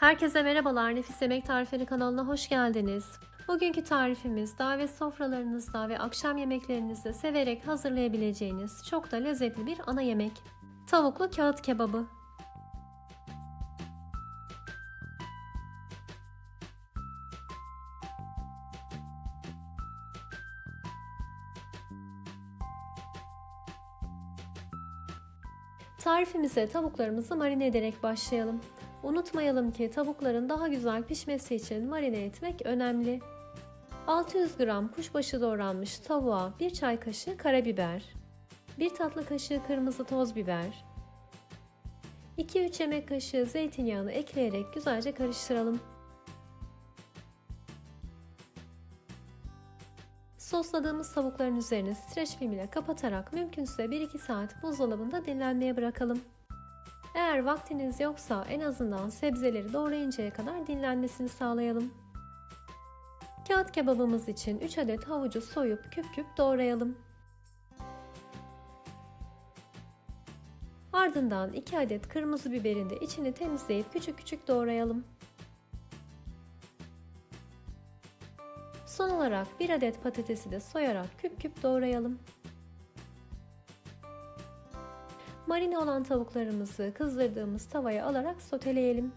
Herkese merhabalar. Nefis Yemek Tarifleri kanalına hoş geldiniz. Bugünkü tarifimiz davet sofralarınızda ve akşam yemeklerinizde severek hazırlayabileceğiniz çok da lezzetli bir ana yemek. Tavuklu kağıt kebabı. Tarifimize tavuklarımızı marine ederek başlayalım. Unutmayalım ki tavukların daha güzel pişmesi için marine etmek önemli. 600 gram kuşbaşı doğranmış tavuğa 1 çay kaşığı karabiber, 1 tatlı kaşığı kırmızı toz biber, 2-3 yemek kaşığı zeytinyağını ekleyerek güzelce karıştıralım. Sosladığımız tavukların üzerini streç film ile kapatarak mümkünse 1-2 saat buzdolabında dinlenmeye bırakalım. Eğer vaktiniz yoksa en azından sebzeleri doğrayıncaya kadar dinlenmesini sağlayalım. Kağıt kebabımız için 3 adet havucu soyup küp küp doğrayalım. Ardından 2 adet kırmızı biberin de içini temizleyip küçük küçük doğrayalım. Son olarak 1 adet patatesi de soyarak küp küp doğrayalım. Marine olan tavuklarımızı kızdırdığımız tavaya alarak soteleyelim.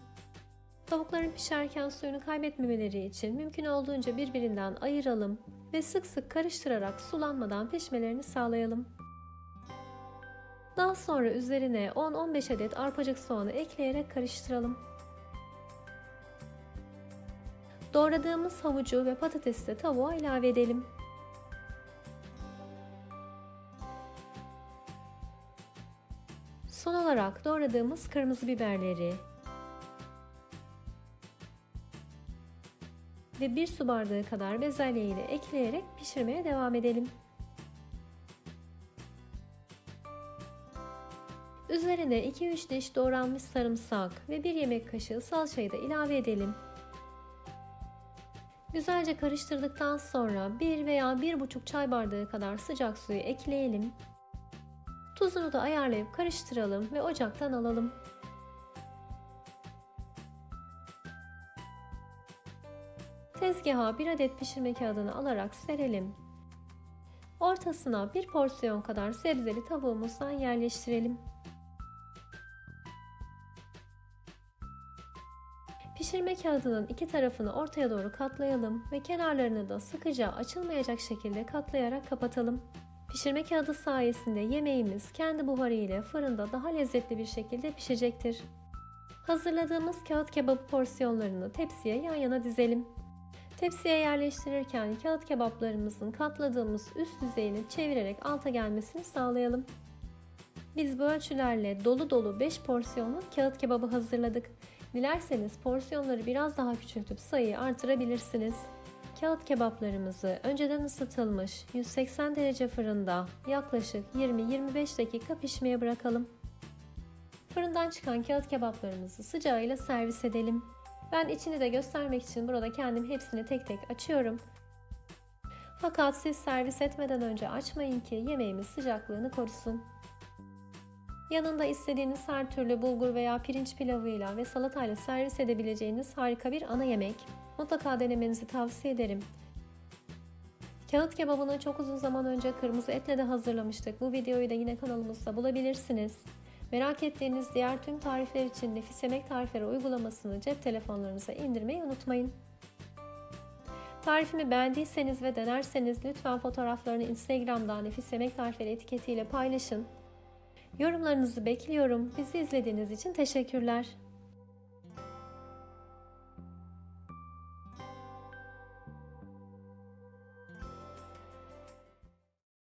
Tavukların pişerken suyunu kaybetmemeleri için mümkün olduğunca birbirinden ayıralım ve sık sık karıştırarak sulanmadan pişmelerini sağlayalım. Daha sonra üzerine 10-15 adet arpacık soğanı ekleyerek karıştıralım. Doğradığımız havucu ve patatesi de tavuğa ilave edelim. Son olarak doğradığımız kırmızı biberleri ve bir su bardağı kadar bezelye ile ekleyerek pişirmeye devam edelim. Üzerine 2-3 diş doğranmış sarımsak ve 1 yemek kaşığı salçayı da ilave edelim. Güzelce karıştırdıktan sonra 1 veya 1,5 çay bardağı kadar sıcak suyu ekleyelim Tuzunu da ayarlayıp karıştıralım ve ocaktan alalım. Tezgaha bir adet pişirme kağıdını alarak serelim. Ortasına bir porsiyon kadar sebzeli tavuğumuzdan yerleştirelim. Pişirme kağıdının iki tarafını ortaya doğru katlayalım ve kenarlarını da sıkıca açılmayacak şekilde katlayarak kapatalım. Pişirme kağıdı sayesinde yemeğimiz kendi buharı ile fırında daha lezzetli bir şekilde pişecektir. Hazırladığımız kağıt kebabı porsiyonlarını tepsiye yan yana dizelim. Tepsiye yerleştirirken kağıt kebaplarımızın katladığımız üst yüzeyini çevirerek alta gelmesini sağlayalım. Biz bu ölçülerle dolu dolu 5 porsiyonluk kağıt kebabı hazırladık. Dilerseniz porsiyonları biraz daha küçültüp sayıyı artırabilirsiniz. Kağıt kebaplarımızı önceden ısıtılmış 180 derece fırında yaklaşık 20-25 dakika pişmeye bırakalım. Fırından çıkan kağıt kebaplarımızı sıcağıyla servis edelim. Ben içini de göstermek için burada kendim hepsini tek tek açıyorum. Fakat siz servis etmeden önce açmayın ki yemeğimiz sıcaklığını korusun. Yanında istediğiniz her türlü bulgur veya pirinç pilavıyla ve salatayla servis edebileceğiniz harika bir ana yemek. Mutlaka denemenizi tavsiye ederim. Kağıt kebabını çok uzun zaman önce kırmızı etle de hazırlamıştık. Bu videoyu da yine kanalımızda bulabilirsiniz. Merak ettiğiniz diğer tüm tarifler için Nefis Yemek Tarifleri uygulamasını cep telefonlarınıza indirmeyi unutmayın. Tarifimi beğendiyseniz ve denerseniz lütfen fotoğraflarını Instagram'da Nefis Yemek Tarifleri etiketiyle paylaşın. Yorumlarınızı bekliyorum. Bizi izlediğiniz için teşekkürler.